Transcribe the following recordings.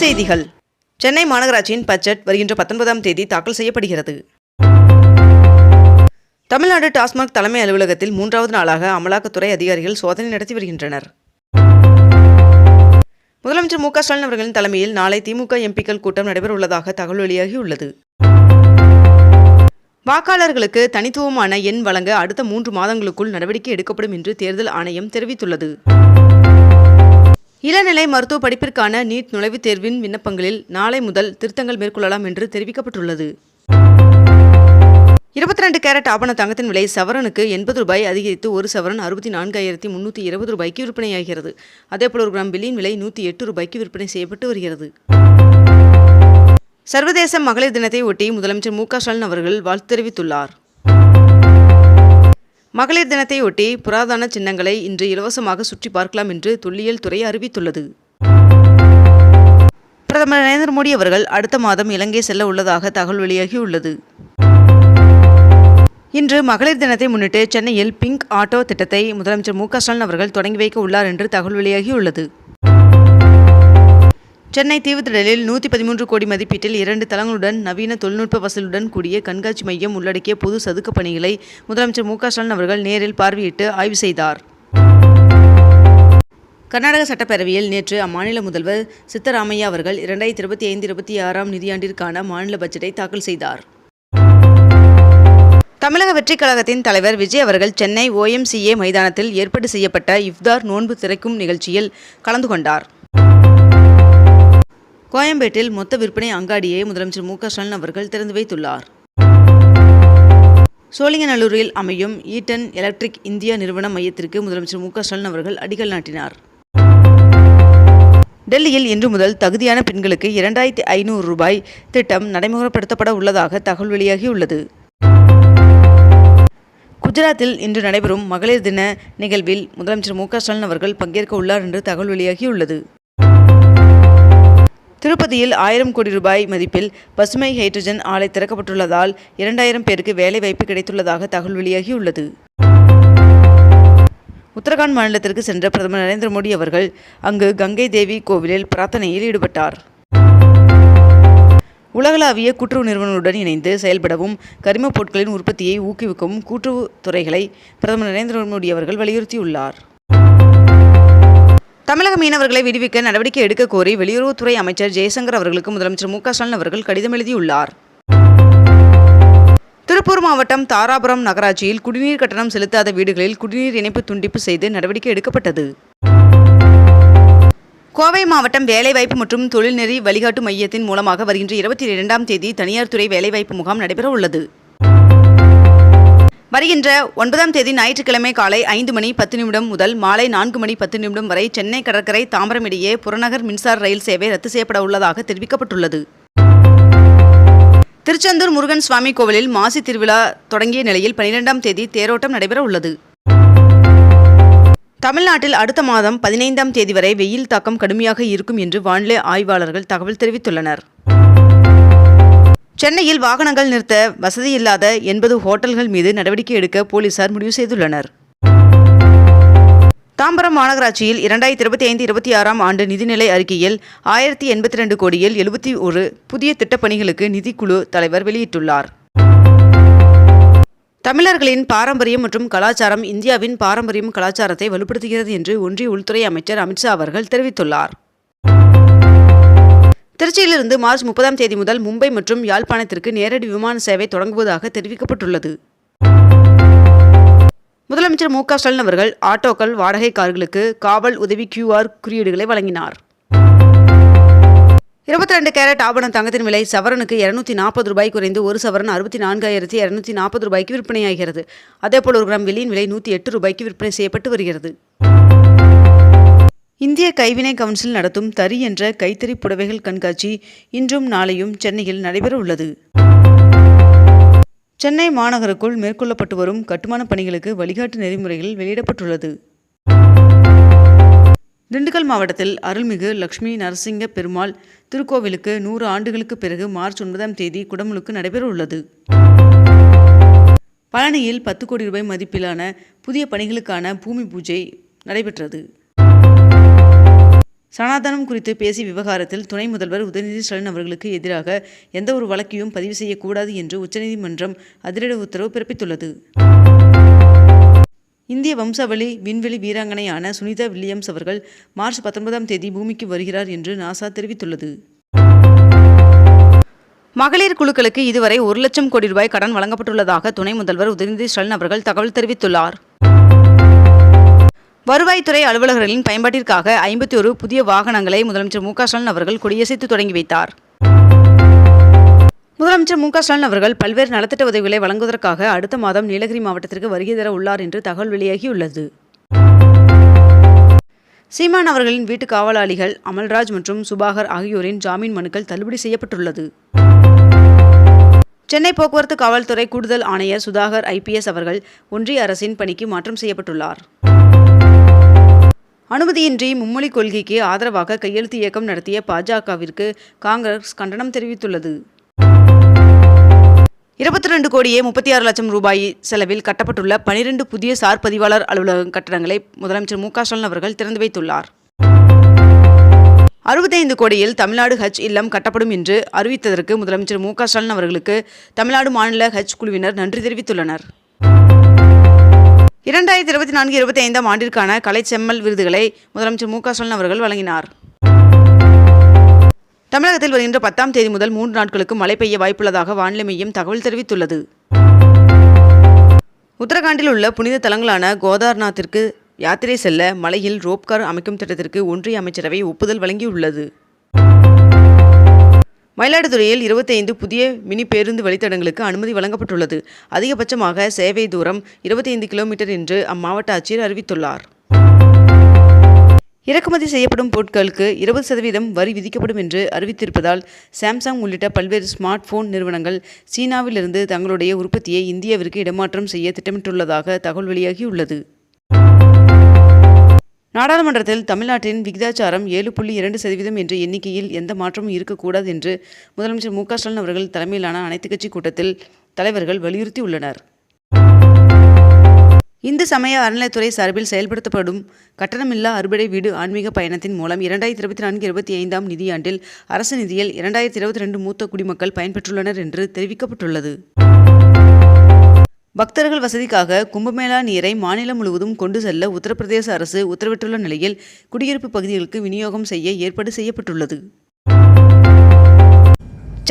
செய்திகள். சென்னை மாநகராட்சியின் பட்ஜெட் வருகின்ற பத்தொன்பதாம் தேதி தாக்கல் செய்யப்படுகிறது. தமிழ்நாடு டாஸ்மாக் தலைமை அலுவலகத்தில் மூன்றாவது நாளாக அமலாக்கத்துறை அதிகாரிகள் சோதனை நடத்தி வருகின்றனர். முதலமைச்சர் மு க ஸ்டாலின் அவர்களின் தலைமையில் நாளை திமுக எம்பிக்கள் கூட்டம் நடைபெறவுள்ளதாக தகவல் வெளியாகியுள்ளது. வாக்காளர்களுக்கு தனித்துவமான எண் வழங்க அடுத்த மூன்று மாதங்களுக்குள் நடவடிக்கை எடுக்கப்படும் என்று தேர்தல் ஆணையம் தெரிவித்துள்ளது. இளநிலை மருத்துவ படிப்பிற்கான நீட் நுழைவுத் தேர்வின் விண்ணப்பங்களில் நாளை முதல் திருத்தங்கள் மேற்கொள்ளலாம் என்று தெரிவிக்கப்பட்டுள்ளது. இருபத்தி ரெண்டு கேரட் ஆபண தங்கத்தின் விலை சவரனுக்கு எண்பது ரூபாய் அதிகரித்து ஒரு சவரன் அறுபத்தி நான்காயிரத்தி முன்னூற்றி இருபது ரூபாய்க்கு விற்பனையாகிறது. அதேபோல் ஒரு கிராம் வெள்ளியின் விலை நூற்றி எட்டு ரூபாய்க்கு விற்பனை செய்யப்பட்டு வருகிறது. சர்வதேச மகளிர் தினத்தை ஒட்டி முதலமைச்சர் மு க ஸ்டாலின் அவர்கள் வாழ்த்து தெரிவித்துள்ளார். மகளிர் தினத்தையொட்டி புராதன சின்னங்களை இன்று இலவசமாக சுற்றி பார்க்கலாம் என்று தொல்லியல் துறை அறிவித்துள்ளது. பிரதமர் நரேந்திர மோடி அவர்கள் அடுத்த மாதம் இலங்கை செல்ல உள்ளதாக தகவல் வெளியாகியுள்ளது. இன்று மகளிர் தினத்தை முன்னிட்டு சென்னையில் பிங்க் ஆட்டோ திட்டத்தை முதலமைச்சர் மு க ஸ்டாலின் அவர்கள் தொடங்கி வைக்க உள்ளார் என்று தகவல் வெளியாகியுள்ளது. சென்னை தீவுத்திடலில் நூற்றி பதிமூன்று கோடி மதிப்பீட்டில் இரண்டு தளங்களுடன் நவீன தொழில்நுட்ப வசதியுடன் கூடிய கண்காட்சி மையம் உள்ளடக்கிய பொது சதுக்க பணிகளை முதலமைச்சர் மு ஸ்டாலின் அவர்கள் நேரில் பார்வையிட்டு ஆய்வு செய்தார். கர்நாடக சட்டப்பேரவையில் நேற்று அம்மாநில முதல்வர் சித்தராமையா அவர்கள் இரண்டாயிரத்தி இருபத்தி ஐந்து இருபத்தி ஆறாம் நிதியாண்டிற்கான மாநில பட்ஜெட்டை தாக்கல் செய்தார். தமிழக வெற்றிக் கழகத்தின் தலைவர் விஜய் அவர்கள் சென்னை ஓஎம்சிஏ மைதானத்தில் ஏற்பாடு செய்யப்பட்ட இஃப்தார் நோன்பு திறக்கும் நிகழ்ச்சியில் கலந்து கொண்டார். கோயம்பேட்டில் மொத்த விற்பனை அங்காடியை முதலமைச்சர் மு க ஸ்டாலின் அவர்கள் திறந்து வைத்துள்ளார். சோழிங்கநல்லூரில் அமையும் ஈட்டன் எலக்ட்ரிக் இந்தியா நிறுவன மையத்திற்கு முதலமைச்சர் மு க ஸ்டாலின் அவர்கள் அடிக்கல் நாட்டினார். டெல்லியில் இன்று முதல் தகுதியான பெண்களுக்கு இரண்டாயிரத்தி ஐநூறு ரூபாய் திட்டம் நடைமுறைப்படுத்தப்பட உள்ளதாக தகவல் வெளியாகியுள்ளது. குஜராத்தில் இன்று நடைபெறும் மகளிர் தின நிகழ்வில் முதலமைச்சர் மு க ஸ்டாலின் அவர்கள் பங்கேற்க உள்ளார் என்று தகவல் வெளியாகியுள்ளது. திருப்பதியில் ஆயிரம் கோடி ரூபாய் மதிப்பில் பசுமை ஹைட்ரஜன் ஆலை திறக்கப்பட்டுள்ளதால் இரண்டாயிரம் பேருக்கு வேலைவாய்ப்பு கிடைத்துள்ளதாக தகவல் வெளியாகியுள்ளது. உத்தரகாண்ட் மாநிலத்திற்கு சென்ற பிரதமர் நரேந்திர மோடி அவர்கள் அங்கு கங்கை தேவி கோவிலில் பிரார்த்தனையில் ஈடுபட்டார். உலகளாவிய கூட்டுறவு நிறுவனங்களுடன் இணைந்து செயல்படவும் கரிமப் பொருட்களின் உற்பத்தியை ஊக்குவிக்கவும் கூட்டுறவு துறைகளை பிரதமர் நரேந்திர மோடி அவர்கள் வலியுறுத்தியுள்ளார். மீனவர்களை விடுவிக்க நடவடிக்கை எடுக்க கோரி வெளியுறவுத்துறை அமைச்சர் ஜெயசங்கர் அவர்களுக்கு முதலமைச்சர் மு க ஸ்டாலின் அவர்கள் கடிதம் எழுதியுள்ளார். திருப்பூர் மாவட்டம் தாராபுரம் நகராட்சியில் குடிநீர் கட்டணம் செலுத்தாத வீடுகளில் குடிநீர் இணைப்பு துண்டிப்பு செய்து நடவடிக்கை எடுக்கப்பட்டது. கோவை மாவட்டம் வேலைவாய்ப்பு மற்றும் தொழில்நெறி வழிகாட்டு மையத்தின் மூலமாக வருகின்ற இருபத்தி இரண்டாம் தேதி தனியார் துறை வேலைவாய்ப்பு முகாம் நடைபெற உள்ளது வருகின்ற ஒன்பதாம் தேதி ஞாயிற்றுக்கிழமை காலை ஐந்து மணி பத்து நிமிடம் முதல் மாலை நான்கு மணி பத்து நிமிடம் வரை சென்னை கடற்கரை தாம்பரம் இடையே புறநகர் மின்சார ரயில் சேவை ரத்து செய்யப்பட உள்ளதாக தெரிவிக்கப்பட்டுள்ளது. திருச்செந்தூர் முருகன் சுவாமி கோவிலில் மாசி திருவிழா தொடங்கிய நிலையில் பனிரெண்டாம் தேதி தேரோட்டம் நடைபெற உள்ளது. தமிழ்நாட்டில் அடுத்த மாதம் பதினைந்தாம் தேதி வரை வெயில் தாக்கம் கடுமையாக இருக்கும் என்று வானிலை ஆய்வாளர்கள் தகவல் தெரிவித்துள்ளனர். சென்னையில் வாகனங்கள் நிறுத்த வசதியில்லாத எண்பது ஹோட்டல்கள் மீது நடவடிக்கை எடுக்க போலீசார் முடிவு செய்துள்ளனர். தாம்பரம் மாநகராட்சியில் இரண்டாயிரத்தி இருபத்தி ஐந்து இருபத்தி ஆறாம் ஆண்டு நிதிநிலை அறிக்கையில் ஆயிரத்தி எண்பத்தி ரெண்டு கோடியில் எழுபத்தி ஒரு புதிய திட்டப்பணிகளுக்கு நிதிக்குழு தலைவர் வெளியிட்டுள்ளார். தமிழர்களின் பாரம்பரியம் மற்றும் கலாச்சாரம் இந்தியாவின் பாரம்பரியம் கலாச்சாரத்தை வலுப்படுத்துகிறது என்று ஒன்றிய உள்துறை அமைச்சர் அமித்ஷா அவர்கள் தெரிவித்துள்ளார். திருச்சியிலிருந்து மார்ச் முப்பதாம் தேதி முதல் மும்பை மற்றும் யாழ்ப்பாணத்திற்கு நேரடி விமான சேவை தொடங்குவதாக தெரிவிக்கப்பட்டுள்ளது. முதலமைச்சர் மு க ஸ்டாலின் அவர்கள் ஆட்டோக்கள் வாடகை கார்களுக்கு காவல் உதவி கியூஆர் குறியீடுகளை வழங்கினார். இருபத்தி ரெண்டு கேரட் ஆபணம் தங்கத்தின் விலை சவரனுக்கு இருநூத்தி நாற்பது ரூபாய் குறைந்து ஒரு சவரன் அறுபத்தி நான்காயிரத்தி இருநூத்தி நாற்பது ரூபாய்க்கு விற்பனையாகிறது. அதேபோல் ஒரு கிராம் வெளியின் விலை நூற்றி எட்டு ரூபாய்க்கு விற்பனை செய்யப்பட்டு வருகிறது. இந்திய கைவினை கவுன்சில் நடத்தும் தறி என்ற கைத்தறி புடவைகள் கண்காட்சி இன்றும் நாளையும் சென்னையில் நடைபெற உள்ளது. சென்னை மாநகருக்குள் மேற்கொள்ளப்பட்டு வரும் கட்டுமான பணிகளுக்கு வழிகாட்டு நெறிமுறைகள் வெளியிடப்பட்டுள்ளது. திண்டுக்கல் மாவட்டத்தில் அருள்மிகு லக்ஷ்மி நரசிங்க பெருமாள் திருக்கோவிலுக்கு நூறு ஆண்டுகளுக்கு பிறகு மார்ச் ஒன்பதாம் தேதி குடமுழுக்கு நடைபெற உள்ளது. பழனியில் பத்து கோடி ரூபாய் மதிப்பிலான புதிய பணிகளுக்கான பூமி பூஜை நடைபெற்றது. சனாதனம் குறித்து பேசிய விவகாரத்தில் துணை முதல்வர் உதயநிதி ஸ்டாலின் அவர்களுக்கு எதிராக எந்த ஒரு வழக்கையும் பதிவு செய்யக்கூடாது என்று உச்சநீதிமன்றம் அதிரடி உத்தரவு பிறப்பித்துள்ளது. இந்திய வம்சாவளி விண்வெளி வீராங்கனையான சுனிதா வில்லியம்ஸ் அவர்கள் மார்ச் பத்தொன்பதாம் தேதி பூமிக்கு வருகிறார் என்று நாசா தெரிவித்துள்ளது. மகளிர் குழுக்களுக்கு இதுவரை ஒரு லட்சம் கோடி ரூபாய் கடன் வழங்கப்பட்டுள்ளதாக துணை முதல்வர் உதயநிதி ஸ்டாலின் அவர்கள் தகவல் தெரிவித்துள்ளார். வருவாய்த்துறை அலுவலர்களின் பயன்பாட்டிற்காக ஐம்பத்தி ஒரு புதிய வாகனங்களை முதலமைச்சர் மு ஸ்டாலின் அவர்கள் கொடியசைத்து தொடங்கி வைத்தார். முதலமைச்சர் மு ஸ்டாலின் அவர்கள் பல்வேறு நலத்திட்ட உதவிகளை வழங்குவதற்காக அடுத்த மாதம் நீலகிரி மாவட்டத்திற்கு வருகை தர உள்ளார் என்று தகவல் வெளியாகியுள்ளது. சீமான் அவர்களின் வீட்டு காவலாளிகள் அமல்ராஜ் மற்றும் சுபாகர் ஆகியோரின் ஜாமீன் மனுக்கள் தள்ளுபடி செய்யப்பட்டுள்ளது. சென்னை போக்குவரத்து காவல்துறை கூடுதல் ஆணையர் சுதாகர் ஐபிஎஸ் அவர்கள் ஒன்றிய அரசின் பணிக்கு மாற்றம் செய்யப்பட்டுள்ளார். அனுமதியின்றி மும்மொழி கொள்கைக்கு ஆதரவாக கையெழுத்து இயக்கம் நடத்திய பாஜகவிற்கு காங்கிரஸ் கண்டனம் தெரிவித்துள்ளது. இருபத்தி ரெண்டு கோடியே முப்பத்தி ஆறு லட்சம் ரூபாய் செலவில் கட்டப்பட்டுள்ள பனிரெண்டு புதிய சார் பதிவாளர் அலுவலக கட்டடங்களை முதலமைச்சர் மு க ஸ்டாலின் அவர்கள் திறந்து வைத்துள்ளார். அறுபத்தைந்து கோடியில் தமிழ்நாடு ஹஜ் இல்லம் கட்டப்படும் என்று அறிவித்ததற்கு முதலமைச்சர் மு க ஸ்டாலின் அவர்களுக்கு தமிழ்நாடு மாநில ஹஜ் குழுவினர் நன்றி தெரிவித்துள்ளனர். இரண்டாயிரத்தி இருபத்தி நான்கு இருபத்தி ஐந்தாம் ஆண்டிற்கான கலை செம்மல் விருதுகளை முதலமைச்சர் மு க ஸ்டாலின் அவர்கள் வழங்கினார். தமிழகத்தில் வருகின்ற பத்தாம் தேதி முதல் மூன்று நாட்களுக்கு மழை பெய்ய வாய்ப்புள்ளதாக வானிலை மையம் தகவல் தெரிவித்துள்ளது. உத்தரகாண்டில் உள்ள புனித தலங்களான கோதார்நாத்திற்கு யாத்திரை செல்ல மலையில் ரோப்கார் அமைக்கும் திட்டத்திற்கு ஒன்றிய அமைச்சரவை ஒப்புதல் வழங்கியுள்ளது. மயிலாடுதுறையில் இருபத்தைந்து புதிய மினி பேருந்து வழித்தடங்களுக்கு அனுமதி வழங்கப்பட்டுள்ளது. அதிகபட்சமாக சேவை தூரம் இருபத்தைந்து கிலோமீட்டர் என்று அம்மாவட்ட ஆட்சியர் அறிவித்துள்ளார். இறக்குமதி செய்யப்படும் பொருட்களுக்கு இருபது சதவீதம் வரி விதிக்கப்படும் என்று அறிவித்திருப்பதால் சாம்சங் உள்ளிட்ட பல்வேறு ஸ்மார்ட் போன் நிறுவனங்கள் சீனாவிலிருந்து தங்களுடைய உற்பத்தியை இந்தியாவிற்கு இடமாற்றம் செய்ய திட்டமிட்டுள்ளதாக தகவல் வெளியாகியுள்ளது. நாடாளுமன்றத்தில் தமிழ்நாட்டின் விகிதாச்சாரம் ஏழு புள்ளி இரண்டு சதவீதம் என்ற எண்ணிக்கையில் எந்த மாற்றமும் இருக்கக்கூடாது என்று முதலமைச்சர் மு ஸ்டாலின் அவர்கள் தலைமையிலான அனைத்துக் கட்சி கூட்டத்தில் தலைவர்கள் வலியுறுத்தியுள்ளனர் இந்து சமய அறநிலைத்துறை சார்பில் செயல்படுத்தப்படும் கட்டணமில்லா அறுபடை வீடு ஆன்மீக பயணத்தின் மூலம் இரண்டாயிரத்தி இருபத்தி நான்கு இருபத்தி ஐந்தாம் நிதியாண்டில் அரசு நிதியில் இரண்டாயிரத்தி இருபத்தி ரெண்டு மூத்த குடிமக்கள் பயன்பெற்றுள்ளனர் என்று தெரிவிக்கப்பட்டுள்ளது. பக்தர்கள் வசதிக்காக கும்பமேளா நீரை மாநிலம் முழுவதும் கொண்டு செல்ல உத்தரப்பிரதேச அரசு உத்தரவிட்டுள்ள நிலையில் குடியிருப்பு பகுதிகளுக்கு விநியோகம் செய்ய ஏற்பாடு செய்யப்பட்டுள்ளது.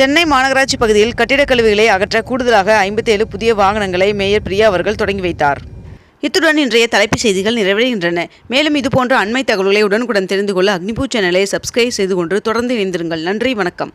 சென்னை மாநகராட்சி பகுதியில் கட்டிடக் கழிவுகளை அகற்ற கூடுதலாக ஐம்பத்தேழு புதிய வாகனங்களை மேயர் பிரியா அவர்கள் தொடங்கி வைத்தார். இத்துடன் இன்றைய தலைப்புச் செய்திகள் நிறைவடைகின்றன. மேலும் இதுபோன்ற அண்மை தகவல்களை உடனுக்குடன் தெரிந்து கொள்ள அக்னிபூ சேனலை சப்ஸ்கிரைப் செய்து கொண்டு தொடர்ந்து இணைந்திருங்கள். நன்றி வணக்கம்.